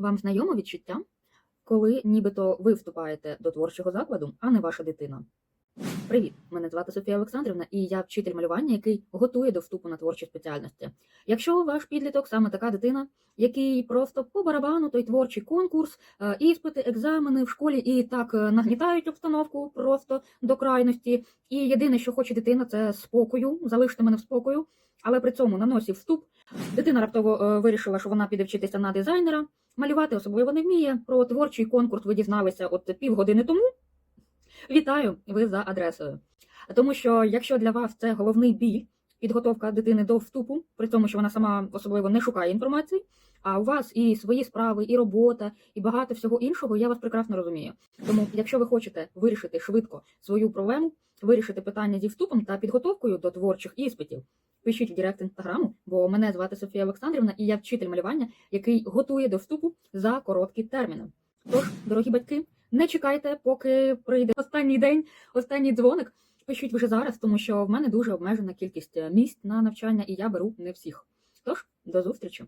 Вам знайоме відчуття, коли нібито ви вступаєте до творчого закладу, а не ваша дитина? Привіт! Мене звати Софія Олександрівна, і я вчитель малювання, який готує до вступу на творчі спеціальності. Якщо ваш підліток саме така дитина, який просто по барабану той творчий конкурс, е, іспити, екзамени в школі і так е, нагнітають обстановку просто до крайності. І єдине, що хоче дитина, це спокою, залиште мене в спокою, але при цьому на носі вступ. Дитина раптово е, вирішила, що вона піде вчитися на дизайнера. Малювати особливо не вміє. Про творчий конкурс ви дізналися от півгодини тому. Вітаю, ви за адресою. Тому що якщо для вас це головний біль, підготовка дитини до вступу, при тому, що вона сама особливо не шукає інформації, а у вас і свої справи, і робота, і багато всього іншого, я вас прекрасно розумію. Тому, якщо ви хочете вирішити швидко свою проблему, вирішити питання зі вступом та підготовкою до творчих іспитів, пишіть в Директ інстаграму, бо мене звати Софія Олександрівна, і я вчитель малювання, який готує до вступу за короткі терміни. Тож, дорогі батьки, не чекайте, поки прийде останній день, останній дзвоник. Пишіть вже зараз, тому що в мене дуже обмежена кількість місць на навчання, і я беру не всіх. Тож, до зустрічі!